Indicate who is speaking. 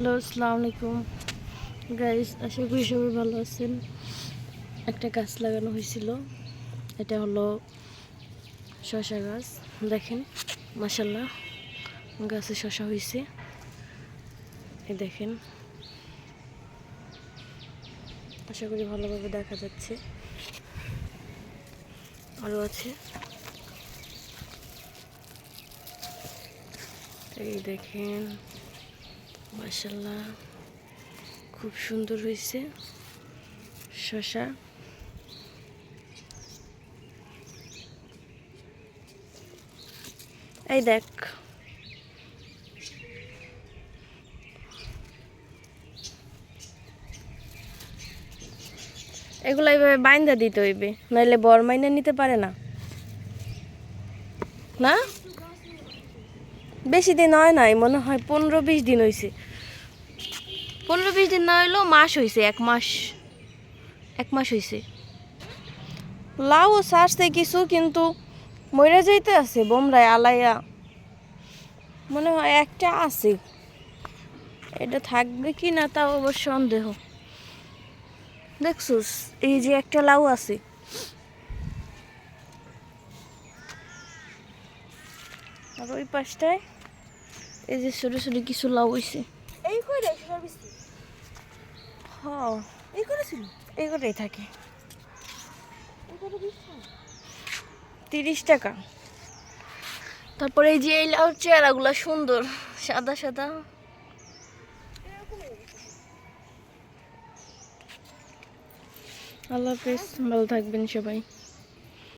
Speaker 1: Hello, আসসালামু আলাইকুম। Guys আশা করি সবাই ভালো আছেন। একটা গাছ লাগানো হয়েছিল। এটা হলো শশা গাছ। দেখেন মাসাল্লাহ গাছে শশা হয়েছে। এই দেখেন। আশা করি ভালোভাবে দেখা যাচ্ছে। আরও আছে। এই দেখেন। মাশাল্লাহ খুব সুন্দর হয়েছে শশা। এই দেখ। এগুলো এইভাবে বাইন্দা দিতে হইবে, নাইলে বর মাইনে নিতে পারে না। না? বেশি দিন হয় নাই, মনে হয় পনেরো বিশ দিন হয়েছে পনেরো বিশ দিন না হইলেও মাস হয়েছে এক মাস। এক মাস হয়েছে লাউ সারছে কিছু, কিন্তু মরে যাইতে আছে বোমরায় আলাইয়া। মনে হয় একটা আছে। এটা থাকবে কি না তাও অবশ্য সন্দেহ। দেখছুস, এই যে একটা লাউ আছে। আর ওই পাশটায় এই যে ছোটো ছোটো কিছু লাউ হয়েছে
Speaker 2: এই করে সার্ভিস
Speaker 1: হ
Speaker 2: এই করেছিল
Speaker 1: থাকে।
Speaker 2: এই করে বিশ্বাস
Speaker 1: তিরিশ টাকা। তারপরে এই যে এই লাউর চেহারাগুলো সুন্দর সাদা সাদা। আল্লাহ হাফেজ ভালো থাকবেন সবাই।